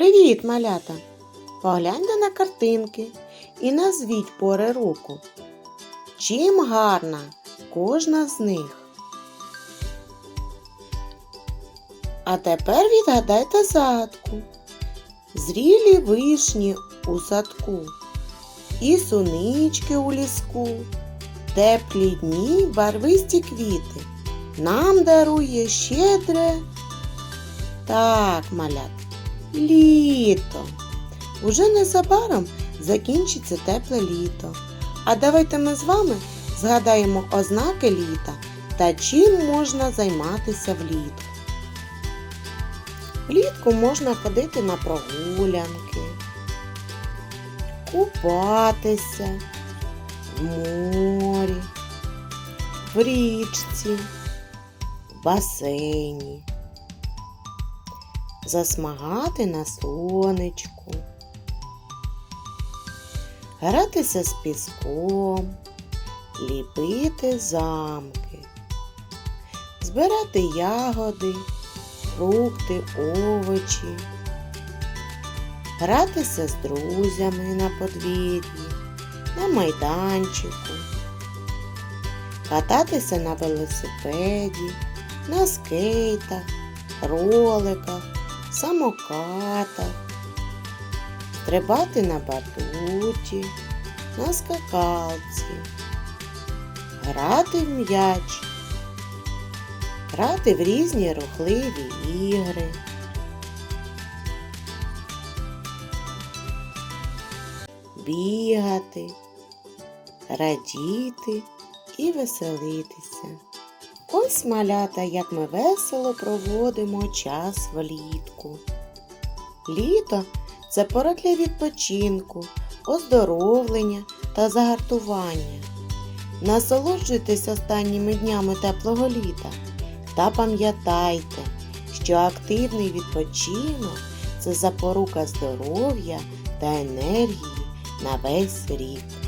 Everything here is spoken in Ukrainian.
Привіт, малята! Погляньте на картинки і назвіть пори року. Чим гарна кожна з них. А тепер відгадайте загадку. Зрілі вишні у садку, і сунички у ліску, теплі дні, барвисті квіти. Нам дарує щедре. Так, малят, літо. Уже незабаром закінчиться тепле літо. А давайте ми з вами згадаємо ознаки літа та чим можна займатися влітку. Влітку можна ходити на прогулянки, купатися в морі, в річці, в басейні, засмагати на сонечку, гратися з піском, ліпити замки, збирати ягоди, фрукти, овочі, гратися з друзями на подвір'ї, на майданчику, кататися на велосипеді, на скейтах, роликах, самокатах, стрибати на батуті, на скакалці, грати в м'яч, грати в різні рухливі ігри. Бігати, радіти і веселитися. Ось малята, як ми весело проводимо час влітку. Літо це пора для відпочинку, оздоровлення та загартування. Насолоджуйтесь останніми днями теплого літа та пам'ятайте, що активний відпочинок це запорука здоров'я та енергії на весь рік.